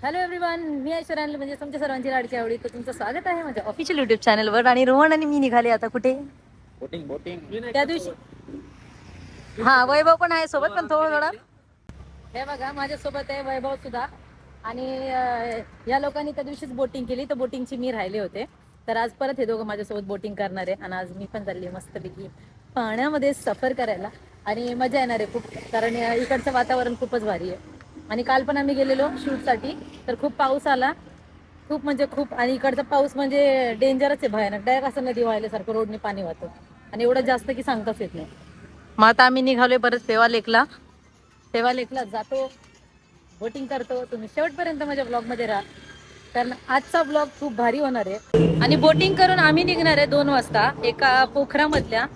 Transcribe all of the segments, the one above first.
Hello everyone मी ऐश्वर्या म्हणजे तुमच्या सर्वांची लाडकी आवडी. तर तुमचं स्वागत आहे माझ्या ऑफिशियल युट्यूब चॅनलवर आणि रोहन आणि मी निघाले आता कुठे? बोटिंग बोटिंग त्या दिवशी हा वैभव पण आहे सोबत पण थोडं थोडं. हे बघा माझ्यासोबत आहे वैभव सुद्धा. आणि या लोकांनी त्या दिवशीच बोटिंग केली. तर बोटिंगची मी राहिले होते. तर आज परत हे दोघं माझ्यासोबत बोटिंग करणार आहे. आणि आज मी पण चालली मस्तपैकी पाण्यामध्ये सफर करायला. आणि मजा येणार आहे खूप. कारण इकडचं वातावरण खूपच भारी आहे. आणि काल पण आम्ही गेलेलो शूटसाठी. तर खूप पाऊस आला. खूप म्हणजे खूप आणि इकडचा पाऊस म्हणजे डेंजरच आहे भयानक. डायरेक्ट असं नदी व्हायल्यासारखं रोडने पाणी वाहतं. आणि एवढं जास्त की सांगताच येत नाही. मग आता आम्ही निघालोय परत सेवा लेकला. सेवा लेकला जातो. बोटिंग करतो. तुम्ही शेवटपर्यंत माझ्या ब्लॉगमध्ये राहा. कारण आजचा ब्लॉग खूप भारी होणार आहे. आणि बोटिंग करून आम्ही निघणार आहे दोन वाजता एका पोखरामधल्या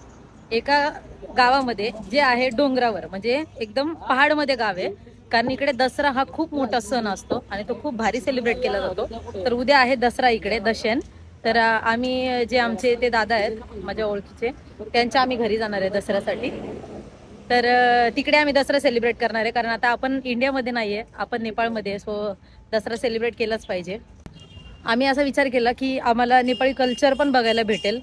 एका गावामध्ये जे आहे डोंगरावर. म्हणजे एकदम पहाडमध्ये गाव आहे. कारण इकडे दसरा हा खूप मोठा सण असतो आणि तो खूप भारी सेलिब्रेट केला जातो. तर उद्या आहे दसरा इकडे दशन. तर आम्ही जे आमचे ते दादा आहेत माझ्या ओळखीचे त्यांच्या आम्ही घरी जाणार आहे दसऱ्यासाठी. तर तिकडे आम्ही दसरा सेलिब्रेट करणार आहे कारण आता आपण इंडियामध्ये नाही आहे आपण नेपाळमध्ये सो दसरा सेलिब्रेट केलाच पाहिजे. आम्ही असा विचार केला की आम्हाला नेपाळी कल्चर पण बघायला भेटेल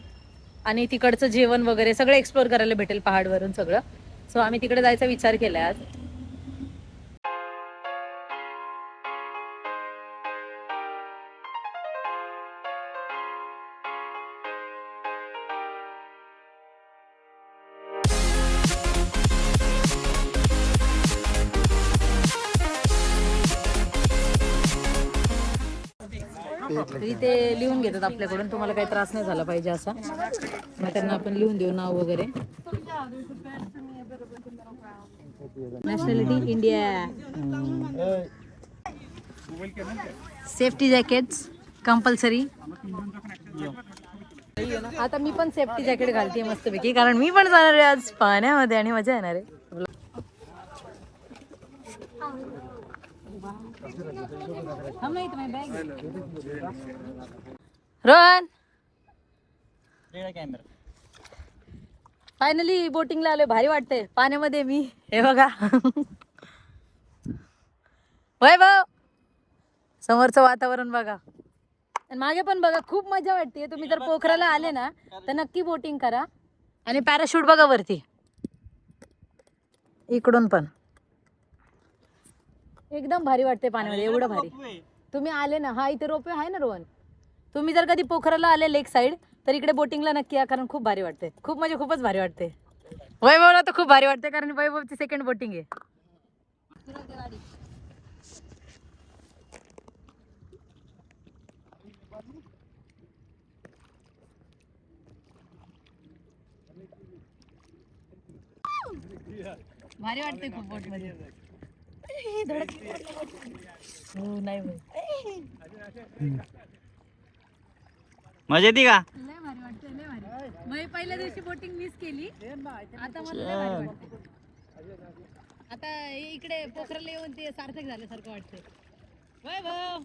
आणि तिकडचं जेवण वगैरे सगळं एक्सप्लोर करायला भेटेल पहाडवरून सगळं. सो आम्ही तिकडे जायचा विचार केला आज. तर इथे लिहून घेतात आपल्याकडून. तुम्हाला काही त्रास नाही झाला पाहिजे असा. मग त्यांना आपण लिहून देऊ नाव वगैरे. Nationality India safety jackets compulsory आता मी पण सेफ्टी जॅकेट घालते मस्तपैकी कारण मी पण जाणार आहे आज. पाण्यामध्ये आणि मजा येणार आहे. थांब ना इथं माझी bag आहे. रोहन कॅमेरा फायनली बोटिंगला आलोय. भारी वाटतंय. पाण्यामध्ये मी. हे बघा. वैभव समोरचं वातावरण बघा. आणि मागे पण बघा खूप मजा वाटते. तुम्ही जर पोखराला आले ना तर नक्की बोटिंग करा. आणि पॅराशूट बघा वरती. इकडून पण. एकदम भारी वाटते पाण्यामध्ये एवढं भारी. तुम्ही आले ना हा इथे रोपवे आहे ना रोहन? तुम्ही जर कधी पोखराला आले लेक साईड तर इकडे बोटिंगला नक्की या कारण खूप भारी वाटते खूप म्हणजे खूपच भारी वाटते वैभवला तर खूप भारी वाटते कारण वैभवची सेकंड बोटिंग आहे. भारी वाटते खूप बोटमध्ये नाही होय. मजा येते का? लय भारी वाटते लय भारी. मी पहिल्या दिवशी बोटिंग मिस केली. आता मला लय भारी वाटते आता हे इकडे पोखराला येऊन ते सार्थक झाल्यासारखं वाटतंय. वय भाऊ.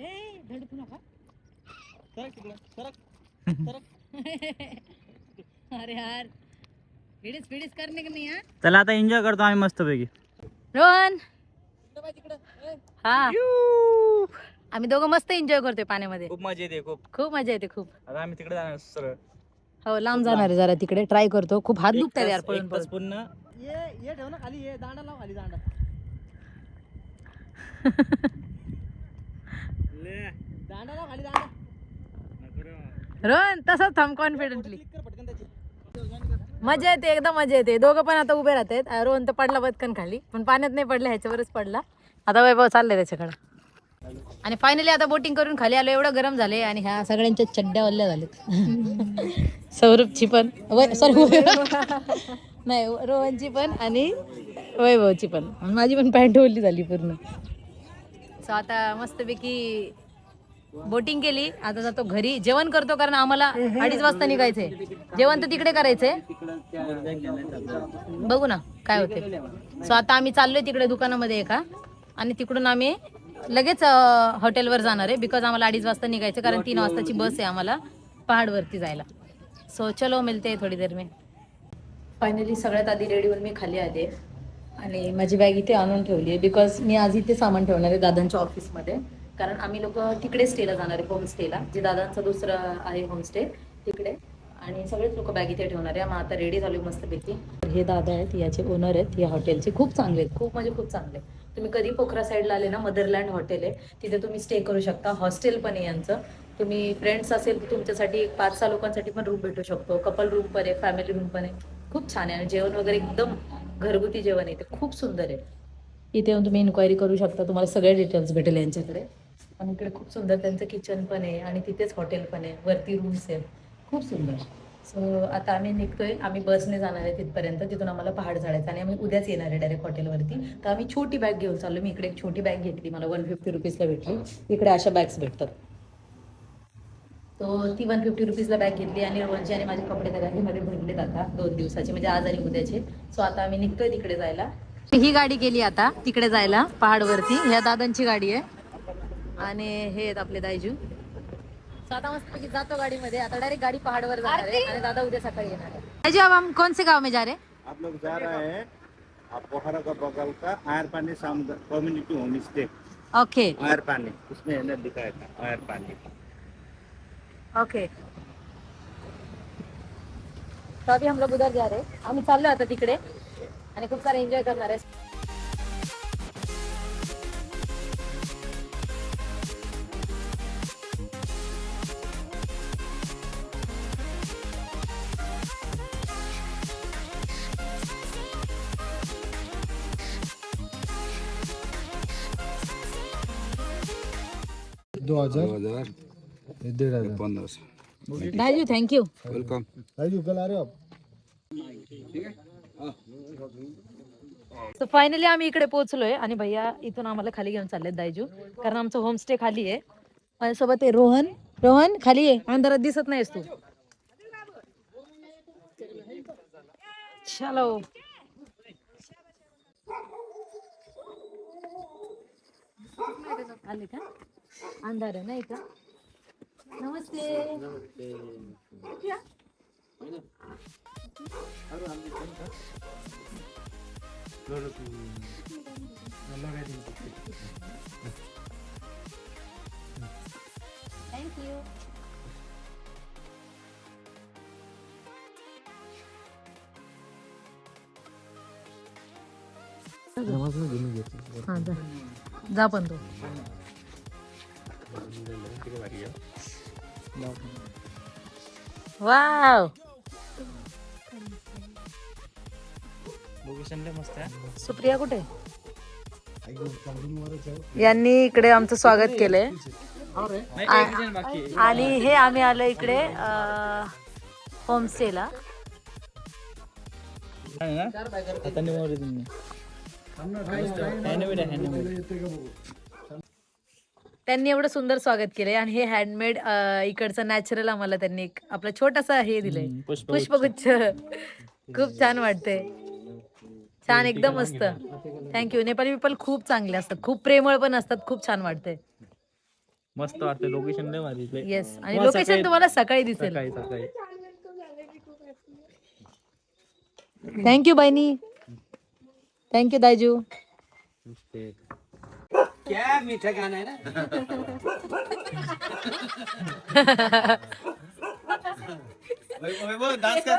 ए धडकू नका. अरे यार. फिडीस फिडीस करणे की नाही हा? चला आता एन्जॉय करतो आम्ही मस्त पैकी रोहन हा. आम्ही दोघं मस्त एन्जॉय करतोय पाण्यामध्ये. खूप मजा येते खूप. खूप मजा येते खूप. आता आम्ही तिकडे जाणार सरळ. हो लांब जाणार आहे जरा तिकडे. ट्राय करतो. खूप हात दुखतात यार एक पळून तास पळून. पूर्ण. रोहन तसंच थांब कॉन्फिडेंटली मजा येते एकदम मजा येते. दोघं पण आता उभे राहत आहेत रोहन तर पडला बदकन खाली. पण पाण्यात नाही पडला ह्याच्यावरच पडला. आता वैभव चाललंय त्याच्याकडं. आणि फायनली आता बोटिंग करून खाली आलो एवढं गरम झाले आणि ह्या सगळ्यांच्या चड्ड्या वल्ल्या झाल्यात. सौरभची पण. सॉरी नाही रोहनची पण आणि वैभवची पण. माझी पण पॅन्ट ओली झाली पूर्ण. सो आता मस्तपैकी बोटिंग केली आता जातो घरी. जेवण करतो कारण आम्हाला अडीच वाजता निघायचंय. जेवण तर तिकडे करायचंय. बघू ना काय होते सो आता आम्ही चाललोय तिकडे दुकानामध्ये एका. आणि तिकडून आम्ही लगेच हॉटेलवर जाणार आहे. बिकॉज आम्हाला अडीच वाजता निघायचं कारण तीन वाजताची बस आहे आम्हाला पहाडवरती जायला. सो चलो मिळते थोडी देर मी. फायनली सगळ्यात आधी रेडी होऊन मी खाली आले. आणि माझी बॅग इथे आणून ठेवली आहे. बिकॉज मी आज इथे सामान ठेवणार आहे दादांच्या ऑफिसमध्ये कारण आम्ही लोक तिकडे स्टेला जाणार आहे होमस्टेला जे दादांचं दुसरं आहे होमस्टे तिकडे. आणि सगळेच लोक बॅग इथे ठेवणार आहे. मग आता रेडी झालो मस्तपैकी. हे दादा आहेत याचे ओनर आहेत. या हॉटेलचे खूप चांगले आहेत. खूप म्हणजे खूप चांगले आहेत. तुम्ही कधी पोखरा साईडला आले ना मदरलँड हॉटेल आहे तिथे तुम्ही स्टे करू शकता. हॉस्टेल पण आहे यांचं. तुम्ही फ्रेंड्स असेल तर तुमच्यासाठी एक पाच सहा लोकांसाठी पण रूम भेटू शकतो. कपल रूम पण आहे फॅमिली रूम पण आहे. खूप छान आहे. आणि जेवण वगैरे एकदम घरगुती जेवण आहे. ते खूप सुंदर आहे. इथे येऊन तुम्ही इन्क्वायरी करू शकता. तुम्हाला सगळे डिटेल्स भेटेल यांच्याकडे. आणि इकडे खूप सुंदर त्यांचं किचन पण आहे आणि तिथेच हॉटेल पण आहे. वरती रूम्स आहेत. खूप सुंदर. सो आता आम्ही निघतोय. आम्ही बसने जाणार आहे तिथपर्यंत. तिथून आम्हाला पहाड चढायचं आणि आम्ही उद्याच येणार आहे डायरेक्ट हॉटेलवरती तर आम्ही छोटी बॅग घेऊन चाललो मी इकडे एक छोटी बॅग घेतली. मला वन फिफ्टी रुपीजला भेटली. इकडे अशा बॅग्स भेटतात. तो ती वन फिफ्टी रुपीजला बॅग घेतली आणि रोहनची आणि माझे कपडे त्या बॅगेमध्ये भरलेत आता दोन दिवसाचे. म्हणजे आज आणि उद्याचे. सो आता आम्ही निघतोय तिकडे जायला. ही गाडी गेली आता तिकडे जायला पहाडवरती. ह्या दादांची गाडी आहे. आणि हे आहेत आपले दायजू सो आता मस्त जातो गाडीमध्ये. आता डायरेक्ट गाडी पहाडवर जाणार आहे. आणि दादा उद्या सकाळी येणार आहे. दायजू अब हम कौन से गाव में जा रहे हैं आप लोग जा रहे हैं आप पोखरा का बगल का Ayar Pani community home stay okay Ayar Pani उसमें है ना दिखाया था आयर पानी ओके तो अभी हम लोग उधर जा रहे हैं। आम्ही चाललो आता तिकडे. आणि खूप सारे एन्जॉय करणार आहे. दो हजार. डेढ़ हजार. दाजू थँक्यू राजू कल आ रहे हो आप सो फायनली आम्ही इकडे पोहोचलोय आणि भैया इथून आम्हाला खाली घेऊन चाललेत दायजू. कारण आमचं होमस्टे खाली आहे. माझ्यासोबत आहे रोहन. रोहन खाली आहे अंधारात दिसत नाहीस तू. चलो. आले का? अंधार आहे नाही का? नमस्ते. थँक्यू हा जा. जा पण तो. वाव लोकेशन लय मस्त आहे सुप्रिया कुठे यांनी इकडे आमचं स्वागत केलंय नाही एक बाकी आहे. आणि हे आम्ही आलो इकडे होमस्टेला आहे ना? तुम्ही आहे त्यांनी एवढं सुंदर स्वागत केलंय आणि हे हँडमेड इकडचं नॅचरल आम्हाला त्यांनी एक आपला छोटासा हे दिलंय. पुष्पगुच्छ. खूप छान वाटते छान एकदम मस्त. थँक्यू नेपाली पीपल खूप चांगले असतात. खूप प्रेमळ पण असतात. खूप छान वाटते मस्त वाटतं लोकेशन. येस आणि लोकेशन तुम्हाला सकाळी दिसेल. सकाळी सकाळी. थँक्यू बहिणी थँक्यू दाजू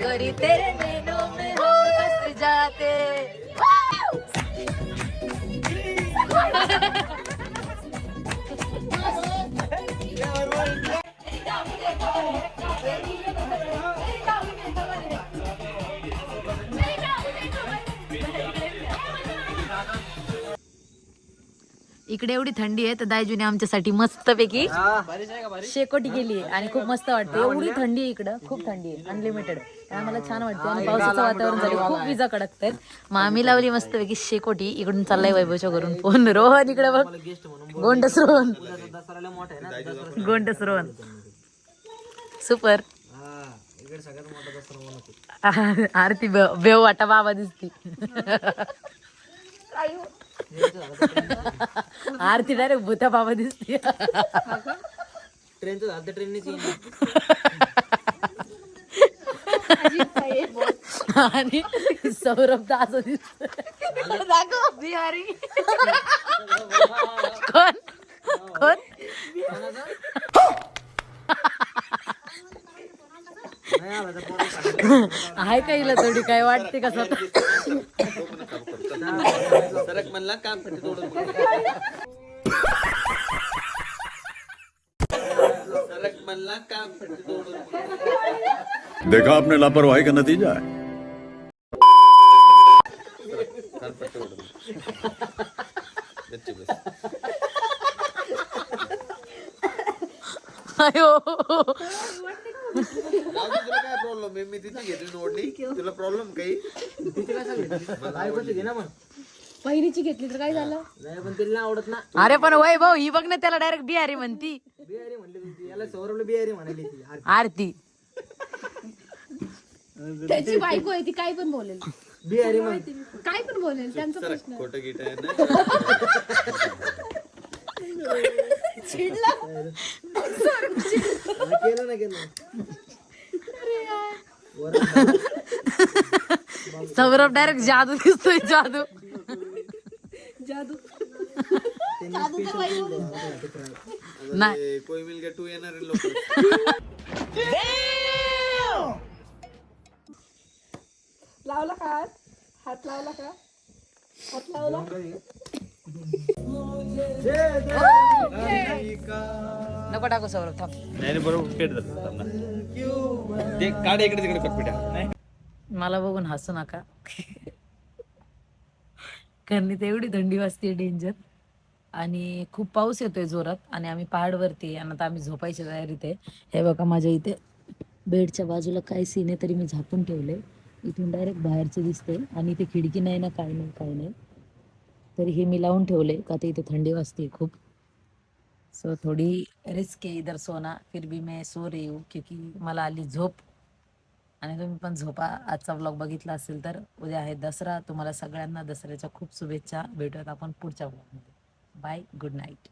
गरी तेरे नैनों में हम बस जाते। इकडे एवढी थंडी आहे तर दायजूने आमच्यासाठी मस्तपैकी शेकोटी केली आहे आणि खूप मस्त वाटते. एवढी थंडी आहे इकडं खूप थंडी आहे अनलिमिटेड आम्हाला छान वाटते आणि पावसाचं वातावरण झालं. खूप विजा कडकत आहेत मग आम्ही लावली मस्तपैकी शेकोटी. इकडून चाललाय वैभवच्या घरून फोन. रोहन इकडे बघ. गोंडस रोहन. गोंडस रोहन. सुपर. आरती बे- बेव वाटा बाबा दिसती. आरती डायरेक्ट भूता बाबा दिसती. ट्रेनचं झालं ट्रेननेच आणि सौरभ असं दिसत बिहारी. कोण? कोण? आहे का हिला थोडी? काय वाटते का स्वतः? सरक म्हणला काम सरक म्हणला काम देखा आपने लापरवाही का नतीजा है। अयो तुला काय प्रॉब्लेम आहे मी तिथे घेतली नोडली तुला प्रॉब्लेम काही पहिलीची घेतली तर काय झालं? नाही पण तिला आवडत ना अरे पण वैभव ही बघ ना त्याला डायरेक्ट बिहारी म्हणती. बिहारी म्हणले याला सौरभला बिहारी म्हणाली आरती. त्याची बायको आहे ती काय पण बोलेल. बिहारी काय पण बोलेल त्यांचा प्रश्न खोटं गिट आहे ना? केलं ना केलं सौरभ डायरेक्ट जादू दिसतोय जादू. जादू. नाही. ए, कोई मिल गया टू येणार लोक. लावला का हात? हात लावला का? हात लावला? नको टाकू सौरभ थांब. नाही बरोबर पेट ते काढ इकडे तिकडे कटपिटा नाही. मला बघून हसू नका. कारण इथे एवढी थंडी वाजते डेंजर आणि खूप पाऊस येतोय जोरात आणि आम्ही पहाडवरती आणि आता आम्ही झोपायच्या तयारीत आहे. हे बघा माझ्या इथे बेडच्या बाजूला काय सीन आहे तरी मी झाकून ठेवले इथून डायरेक्ट बाहेरचे दिसते आणि इथे खिडकी नाही ना काय नाही काय नाही. तरी हे मी लावून ठेवले का ते इथे थंडी वाजते खूप. सो थोडी रिस्क आहे इधर सोना. फिर भी मैं सो रही हूँ क्योंकि मला आली झोप. आणि तुम्ही पण झोपा. आजचा ब्लॉग बघितला असेल तर उद्या आहे दसरा. तुम्हाला सगळ्यांना दसऱ्याच्या खूप शुभेच्छा. भेटूयात आपण पुढच्या ब्लॉगमध्ये बाय गुड नाईट